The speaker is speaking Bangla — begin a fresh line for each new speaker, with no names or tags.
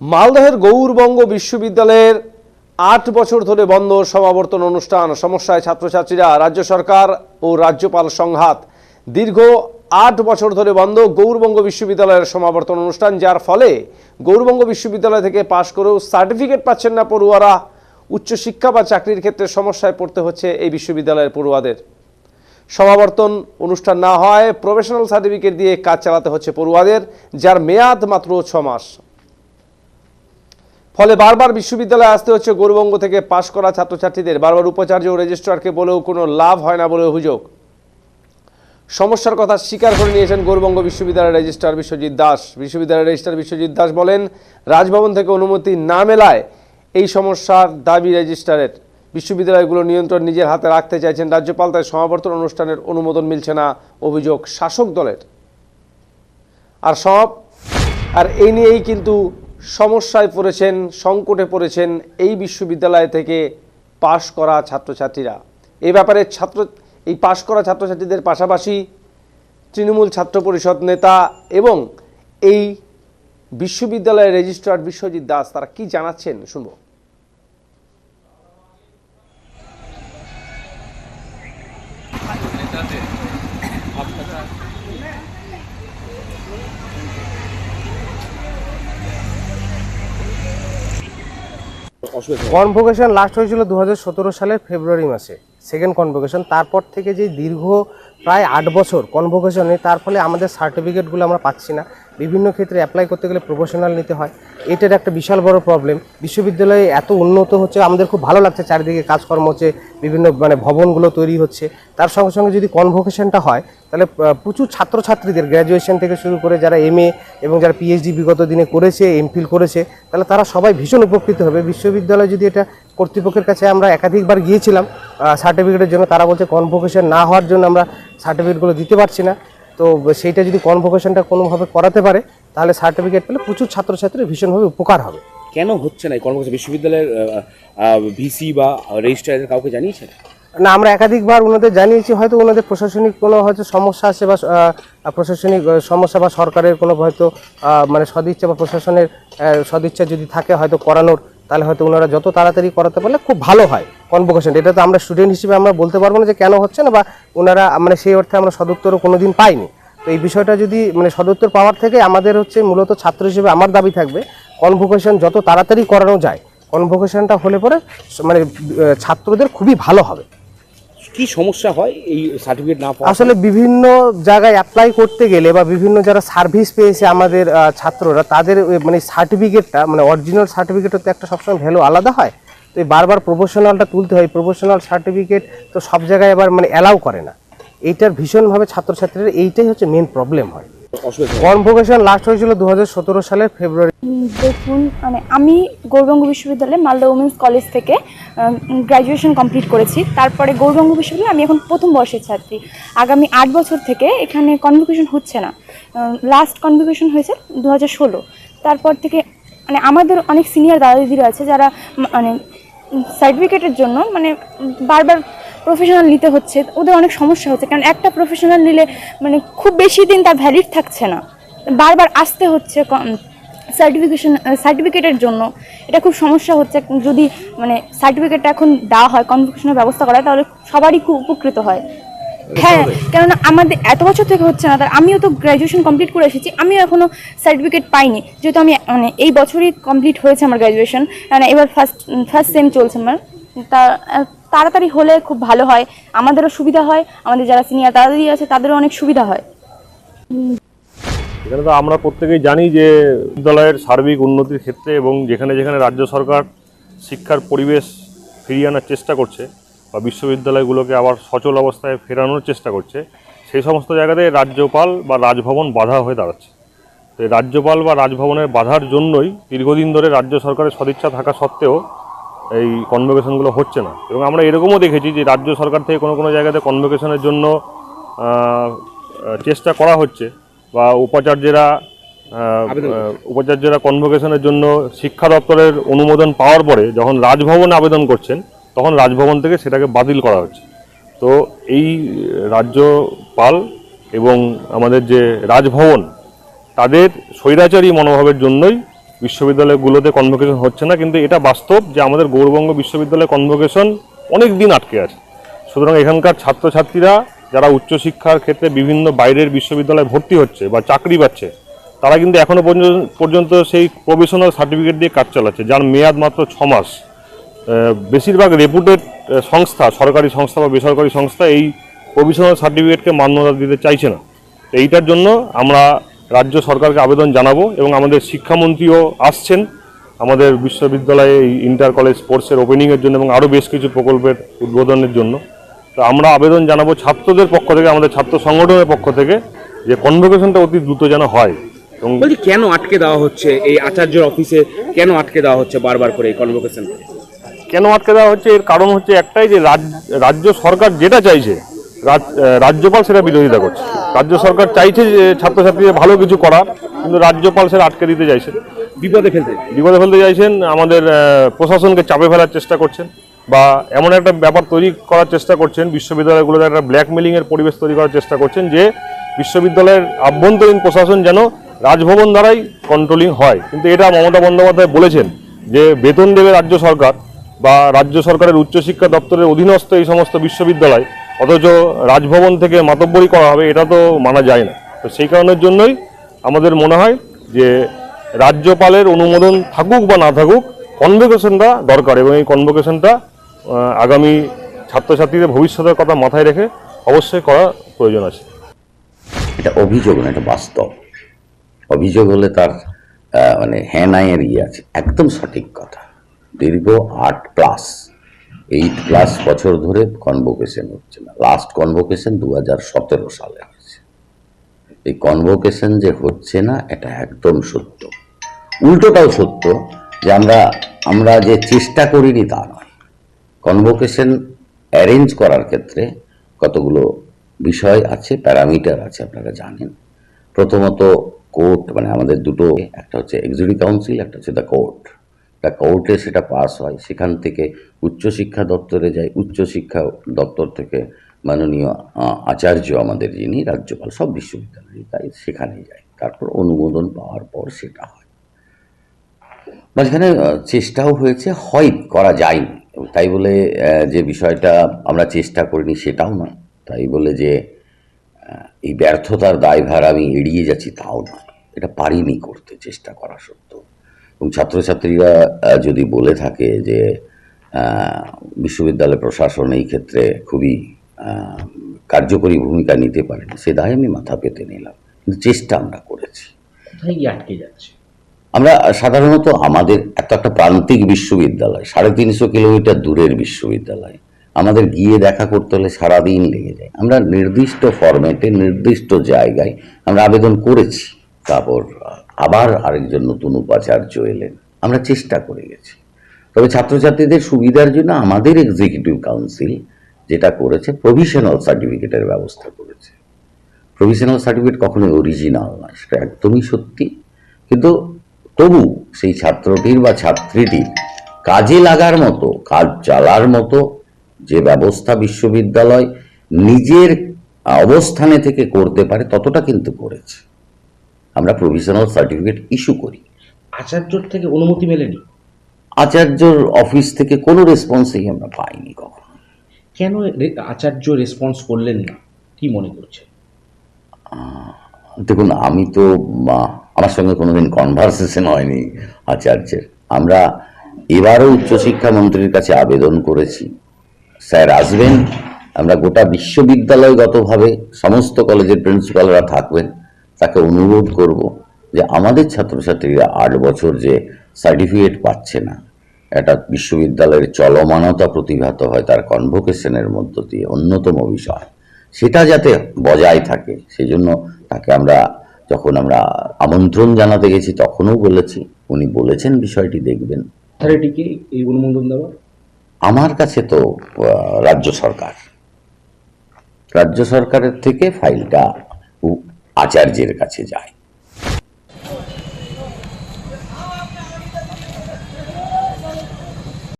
মালদহের গৌরবঙ্গ বিশ্ববিদ্যালয়ের আট বছর ধরে বন্ধ সমাবর্তন অনুষ্ঠান। সমস্যায় ছাত্রছাত্রীরা, রাজ্য সরকার ও রাজ্যপাল সংঘাত। দীর্ঘ আট বছর ধরে বন্ধ গৌরবঙ্গ বিশ্ববিদ্যালয়ের সমাবর্তন অনুষ্ঠান, যার ফলে গৌরবঙ্গ বিশ্ববিদ্যালয় থেকে পাশ করেও সার্টিফিকেট পাচ্ছেন না পড়ুয়ারা। উচ্চশিক্ষা বা চাকরির ক্ষেত্রে সমস্যায় পড়তে হচ্ছে এই বিশ্ববিদ্যালয়ের পড়ুয়াদের। সমাবর্তন অনুষ্ঠান না হয় প্রফেশনাল সার্টিফিকেট দিয়ে কাজ চালাতে হচ্ছে পড়ুয়াদের, যার মেয়াদ মাত্র ছ মাস। ফলে বারবার বিশ্ববিদ্যালয়ে আসতে হচ্ছে গৌরবঙ্গ থেকে পাশ করা ছাত্রছাত্রীদের। বারবার উপাচার্য ও রেজিস্ট্রারকে বলেও কোনো লাভ হয় না বলে অভিযোগ। সমস্যার কথা স্বীকার করে নিয়েছেন গৌরবঙ্গ বিশ্ববিদ্যালয়ের রেজিস্ট্রার বিশ্বজিৎ দাস। বিশ্ববিদ্যালয়ের রেজিস্ট্রার বিশ্বজিৎ দাস বলেন, রাজভবন থেকে অনুমতি না মেলায় এই সমস্যার দাবি রেজিস্ট্রারের। বিশ্ববিদ্যালয়গুলো নিয়ন্ত্রণ নিজের হাতে রাখতে চাইছেন রাজ্যপাল, তাই সমাবর্তন অনুষ্ঠানের অনুমোদন মিলছে না অভিযোগ শাসক দলের। আর সব, আর এই নিয়েই কিন্তু সমস্যায় পড়েছেন, সংকটে পড়েছেন এই বিশ্ববিদ্যালয় থেকে পাশ করা ছাত্রছাত্রীরা। এ ব্যাপারে ছাত্র, এই পাশ করা ছাত্রছাত্রীদের পাশাপাশি তৃণমূল ছাত্র পরিষদ নেতা এবং এই বিশ্ববিদ্যালয়ের রেজিস্ট্রার বিশ্বজিৎ দাস, তারা কি জানাচ্ছেন? শুনব।
কনভোকেশন লাস্ট হয়েছিল দু হাজার সতেরো সালের ফেব্রুয়ারি মাসে। সেকেন্ড কনভোকেশন তারপর থেকে যে দীর্ঘ প্রায় আট বছর কনভোকেশনে তার ফলে আমাদের সার্টিফিকেটগুলো আমরা পাচ্ছি না। বিভিন্ন ক্ষেত্রে অ্যাপ্লাই করতে গেলে প্রফেশনাল নিতে হয়। এটার একটা বিশাল বড় প্রবলেম বিশ্ববিদ্যালয়ে এত উন্নত হচ্ছে, আমাদের খুব ভালো লাগছে চারিদিকে কাজকর্ম হচ্ছে, বিভিন্ন মানে ভবনগুলো তৈরি হচ্ছে। তার সঙ্গে সঙ্গে যদি কনভোকেশনটা হয়, তাহলে প্রচুর ছাত্রছাত্রীদের গ্র্যাজুয়েশন থেকে শুরু করে যারা এম এবং যারা পিএইচডি বিগত দিনে করেছে এমফিল করেছে, তাহলে তারা সবাই ভীষণ উপকৃত হবে। বিশ্ববিদ্যালয় যদি এটা কর্তৃপক্ষের কাছে আমরা একাধিকবার গিয়েছিলাম সার্টিফিকেটের জন্য, তারা বলছে কনভোকেশন না হওয়ার জন্য আমরা সার্টিফিকেটগুলো দিতে পারছি না। তো সেইটা যদি কনভোকেশনটা কোনোভাবে করাতে পারে তাহলে সার্টিফিকেট পেলে প্রচুর ছাত্রছাত্রীর ভীষণভাবে উপকার হবে।
কেন হচ্ছে না এই কর্মসূচি বিশ্ববিদ্যালয়ের ভিসি বা রেজিস্ট্রারের কাউকে জানিয়েছেন?
না আমরা একাধিকবার ওনাদের জানিয়েছি হয়তো ওনাদের প্রশাসনিক কোনো হয়তো সমস্যা আছে বা প্রশাসনিক সমস্যা বা সরকারের কোনো হয়তো মানে সদিচ্ছা বা প্রশাসনের সদিচ্ছা যদি থাকে হয়তো করানোর তাহলে হয়তো ওনারা যত তাড়াতাড়ি করাতে পারলে খুব ভালো হয় কনভোকেশন এটা তো আমরা স্টুডেন্ট হিসেবে আমরা বলতে পারব না যে কেন হচ্ছে না বা ওনারা মানে সেই অর্থে আমরা সদুত্তরও কোনোদিন পাইনি। তো এই বিষয়টা যদি মানে সদুত্তর পাওয়ার থেকে আমাদের হচ্ছে মূলত ছাত্র হিসেবে আমার দাবি থাকবে কনভোকেশন যত তাড়াতাড়ি করানো যায় কনভোকেশনটা হলে পরে মানে ছাত্রদের খুবই ভালো হবে।
কি সমস্যা হয় এই সার্টিফিকেট না পাওয়া
আসলে বিভিন্ন জায়গায় অ্যাপ্লাই করতে গেলে বা বিভিন্ন যারা সার্ভিস পেয়েছে আমাদের ছাত্ররা, তাদের মানে সার্টিফিকেটটা মানে অরিজিনাল সার্টিফিকেটও তো একটা সবসময় ভ্যালু আলাদা হয়। তো এই বারবার প্রফেশনালটা তুলতে হয় প্রফেশনাল সার্টিফিকেট তো সব জায়গায় আবার মানে অ্যালাউ করে না। এইটার ভীষণভাবে ছাত্রছাত্রীরা এইটাই হচ্ছে মেন প্রবলেম হয়? কনভোকেশন লাস্ট হয়েছিল দু সালের ফেব্রুয়ারি।
দেখুন মানে আমি গৌরবঙ্গ বিশ্ববিদ্যালয়ে মালদা উমেন্স কলেজ থেকে গ্র্যাজুয়েশন কমপ্লিট করেছি। তারপরে গৌরবঙ্গ বিশ্ববিদ্যালয়ে আমি এখন প্রথম বর্ষের ছাত্রী। আগামী আট বছর থেকে এখানে কনভোকেশন হচ্ছে না। লাস্ট কনভোকেশন হয়েছে দু হাজার ষোলো। তারপর থেকে মানে আমাদের অনেক সিনিয়র দাদা দিদিরা আছে যারা মানে সার্টিফিকেটের জন্য মানে বারবার প্রফেশনাল নিতে হচ্ছে ওদের অনেক সমস্যা হচ্ছে। কারণ একটা প্রফেশনাল নিলে মানে খুব বেশি দিন তার ভ্যালিড থাকছে না। বারবার আসতে হচ্ছে সার্টিফিকেশন সার্টিফিকেটের জন্য। এটা খুব সমস্যা হচ্ছে। যদি মানে সার্টিফিকেটটা এখন দেওয়া হয় কনভোকেশনের ব্যবস্থা করা হয় তাহলে সবারই খুব উপকৃত হয়। হ্যাঁ কেননা আমাদের এত বছর থেকে হচ্ছে না তার আমিও তো গ্র্যাজুয়েশন কমপ্লিট করে এসেছি আমিও এখনও সার্টিফিকেট পাইনি। যেহেতু আমি মানে এই বছরই কমপ্লিট হয়েছে আমার গ্র্যাজুয়েশন মানে এবার ফার্স্ট ফার্স্ট সেম চলছে আমার। তা তাড়াতাড়ি হলে খুব ভালো হয়। আমাদেরও সুবিধা হয়, আমাদের যারা সিনিয়র দাদাদি আছে, তাদেরও অনেক সুবিধা হয়।
এখানে তো আমরা প্রত্যেকেই জানি যে বিদ্যালয়ের সার্বিক উন্নতির ক্ষেত্রে এবং যেখানে যেখানে রাজ্য সরকার শিক্ষার পরিবেশ ফিরিয়ে আনার চেষ্টা করছে বা বিশ্ববিদ্যালয়গুলোকে আবার সচল অবস্থায় ফেরানোর চেষ্টা করছে, সেই সমস্ত জায়গাতে রাজ্যপাল বা রাজভবন বাধা হয়ে দাঁড়াচ্ছে। তো রাজ্যপাল বা রাজভবনের বাধার জন্যই দীর্ঘদিন ধরে রাজ্য সরকারের সদিচ্ছা থাকা সত্ত্বেও এই কনভোকেশনগুলো হচ্ছে না। এবং আমরা এরকমও দেখেছি যে রাজ্য সরকার থেকে কোনো কোনো জায়গাতে কনভোকেশনের জন্য চেষ্টা করা হচ্ছে বা উপাচার্যেরা উপাচার্যরা কনভোকেশনের জন্য শিক্ষা দপ্তরের অনুমোদন পাওয়ার পরে যখন রাজভবনে আবেদন করছেন তখন রাজভবন থেকে সেটাকে বাতিল করা হচ্ছে। তো এই রাজ্যপাল এবং আমাদের যে রাজভবন তাদের স্বৈরাচারী মনোভাবের জন্যই বিশ্ববিদ্যালয়গুলোতে কনভোকেশন হচ্ছে না, কিন্তু এটা বাস্তব যে আমাদের গৌরবঙ্গ বিশ্ববিদ্যালয়ে কনভোকেশন অনেক দিন আটকে আছে। সুতরাং এখানকার ছাত্রছাত্রীরা যারা উচ্চশিক্ষার ক্ষেত্রে বিভিন্ন বাইরের বিশ্ববিদ্যালয়ে ভর্তি হচ্ছে বা চাকরি পাচ্ছে, তারা কিন্তু এখনও পর্যন্ত সেই প্রফেশনাল সার্টিফিকেট দিয়ে কাজ চালাচ্ছে, যার মেয়াদ মাত্র ছ মাস। বেশিরভাগ রেপুটেড সংস্থা, সরকারি সংস্থা বা বেসরকারি সংস্থা এই প্রভিশনাল সার্টিফিকেটকে মান্যতা দিতে চাইছে না। এইটার জন্য আমরা রাজ্য সরকারকে আবেদন জানাব এবং আমাদের শিক্ষামন্ত্রীও আসছেন আমাদের বিশ্ববিদ্যালয়ে এই ইন্টার কলেজ স্পোর্টসের ওপেনিংয়ের জন্য এবং আরও বেশ কিছু প্রকল্পের উদ্বোধনের জন্য। তো আমরা আবেদন জানাব ছাত্রদের পক্ষ থেকে আমাদের ছাত্র সংগঠনের পক্ষ থেকে যে কনভোকেশনটা অতি দ্রুত যেন হয়। এবং
বলছি কেন আটকে দেওয়া হচ্ছে? এই আচার্যর অফিসে কেন আটকে দেওয়া হচ্ছে বারবার করে এই কনভোকেশন
কেন আটকে দেওয়া হচ্ছে? এর কারণ হচ্ছে একটাই যে রাজ- রাজ্য সরকার যেটা চাইছে রাজ্যপাল সেটা বিরোধিতা করছে। রাজ্য সরকার চাইছে যে ছাত্রছাত্রীদের ভালো কিছু করা কিন্তু রাজ্যপাল সেটা আটকে দিতে চাইছে
বিপদে ফেলতে
বিপদে ফেলতে চাইছেন আমাদের প্রশাসনকে চাপে ফেলার চেষ্টা করছেন বা এমন একটা ব্যাপার তৈরি করার চেষ্টা করছেন বিশ্ববিদ্যালয়গুলোতে একটা ব্ল্যাকমেলিংয়ের পরিবেশ তৈরি করার চেষ্টা করছেন যে বিশ্ববিদ্যালয়ের আভ্যন্তরীণ প্রশাসন যেন রাজভবন দ্বারাই কন্ট্রোলিং হয়। কিন্তু এটা মমতা বন্দ্যোপাধ্যায় বলেছেন যে বেতন দেবে রাজ্য সরকার বা রাজ্য সরকারের উচ্চশিক্ষা দপ্তরের অধীনস্থ এই সমস্ত বিশ্ববিদ্যালয় অথচ রাজভবন থেকে মাতব্বরি করা হবে, এটা তো মানা যায় না। তো সেই কারণের জন্যই আমাদের মনে হয় যে রাজ্যপালের অনুমোদন থাকুক বা না থাকুক কনভোকেশনটা দরকার এবং এই কনভোকেশনটা আগামী ছাত্রছাত্রীদের ভবিষ্যতের কথা মাথায় রেখে অবশ্যই করা প্রয়োজন আছে।
এটা অভিযোগ না, এটা বাস্তব। অভিযোগ হলে তার মানে হ্যাঁ নাই এর ইয়ে আছে। একদম সঠিক কথা। দীর্ঘ আট প্লাস এইট প্লাস বছর ধরে কনভোকেশন হচ্ছে না। লাস্ট কনভোকেশন দু হাজার সতেরো সালে হয়েছে। এই কনভোকেশন যে হচ্ছে না, এটা একদম সত্য। উল্টোটাও সত্য যে আমরা আমরা যে চেষ্টা করিনি তা নয়। কনভোকেশন অ্যারেঞ্জ করার ক্ষেত্রে কতগুলো বিষয় আছে, প্যারামিটার আছে, আপনারা জানেন। প্রথমত কোর্ট মানে আমাদের দুটো, একটা হচ্ছে এক্সিকিউটিভ কাউন্সিল একটা হচ্ছে দ্য কোর্ট দ্য কোর্টে সেটা পাস হয়। সেখান থেকে উচ্চশিক্ষা দপ্তরে যায়। উচ্চশিক্ষা দপ্তর থেকে মাননীয় আচার্য আমাদের যিনি, রাজ্যপাল, সব বিশ্ববিদ্যালয়ে তাই সেখানেই যায়। তারপর অনুমোদন পাওয়ার পর সেটা হয়। মাঝখানে চেষ্টাও হয়েছে, হয় করা যায়নি। তাই বলে যে বিষয়টা আমরা চেষ্টা করিনি সেটাও নয়। তাই বলে যে এই ব্যর্থতার দায়ভার আমি এড়িয়ে যাচ্ছি তাও নয়। এটা পারিনি করতে, চেষ্টা করা সত্ত্বেও। এবং ছাত্রছাত্রীরা যদি বলে থাকে যে বিশ্ববিদ্যালয় প্রশাসন এই ক্ষেত্রে খুবই কার্যকরী ভূমিকা নিতে পারে সে দায় আমি মাথা পেতে নিলাম। কিন্তু চেষ্টা আমরা করেছি।
আটকে যাচ্ছে?
আমরা সাধারণত আমাদের এত একটা প্রান্তিক বিশ্ববিদ্যালয় সাড়ে তিনশো কিলোমিটার দূরের বিশ্ববিদ্যালয় আমাদের গিয়ে দেখা করতে হলে সারাদিন লেগে যায়। আমরা নির্দিষ্ট ফরম্যাটে নির্দিষ্ট জায়গায় আমরা আবেদন করেছি। তারপর আবার আরেকজন নতুন উপাচার্য এলেন। আমরা চেষ্টা করে গেছি। তবে ছাত্রছাত্রীদের সুবিধার জন্য আমাদের এক্সিকিউটিভ কাউন্সিল যেটা করেছে প্রভিশনাল সার্টিফিকেটের ব্যবস্থা করেছে। প্রভিশনাল সার্টিফিকেট কখনোই অরিজিনাল নয় সেটা একদমই সত্যি। কিন্তু তবু সেই ছাত্রটির বা ছাত্রীটির কাজে লাগার মতো, কাজ চালার মতো যে ব্যবস্থা বিশ্ববিদ্যালয় নিজের অবস্থানে থেকে করতে পারে, ততটা কিন্তু করেছে। আমরা প্রভিশনাল সার্টিফিকেট ইস্যু করি।
আচার্যর থেকে অনুমতি মেলেনি?
আচার্যর অফিস থেকে কোনো রেসপন্সই আমরা পাইনি কখনো।
কেন আচার্য রেসপন্স করলেন না? কি মনে করছে?
দেখুন আমি তো আমার সঙ্গে কোনোদিন কনভারসেশন হয়নি আচার্যের। আমরা এবারও উচ্চশিক্ষা মন্ত্রীর কাছে আবেদন করেছি। স্যার আসবেন আমরা গোটা বিশ্ববিদ্যালয়গতভাবে সমস্ত কলেজের প্রিন্সিপালরা থাকবেন। তাকে অনুরোধ করব যে আমাদের ছাত্রছাত্রীরা আট বছর যে সার্টিফিকেট পাচ্ছে না এটা বিশ্ববিদ্যালয়ের চলমানতা প্রতিভাত হয় তার কনভোকেশনের মধ্য দিয়ে অন্যতম বিষয়। সেটা যাতে বজায় থাকে সেই জন্য তাকে আমরা যখন আমরা আমন্ত্রণ জানাতে গেছি তখনও বলেছি উনি বলেছেন বিষয়টি দেখবেন।
অথরিটিকে এই অনুমোদন দেওয়া?
আমার কাছে তো রাজ্য সরকার। রাজ্য সরকারের থেকে ফাইলটা আচার্যের কাছে যায়।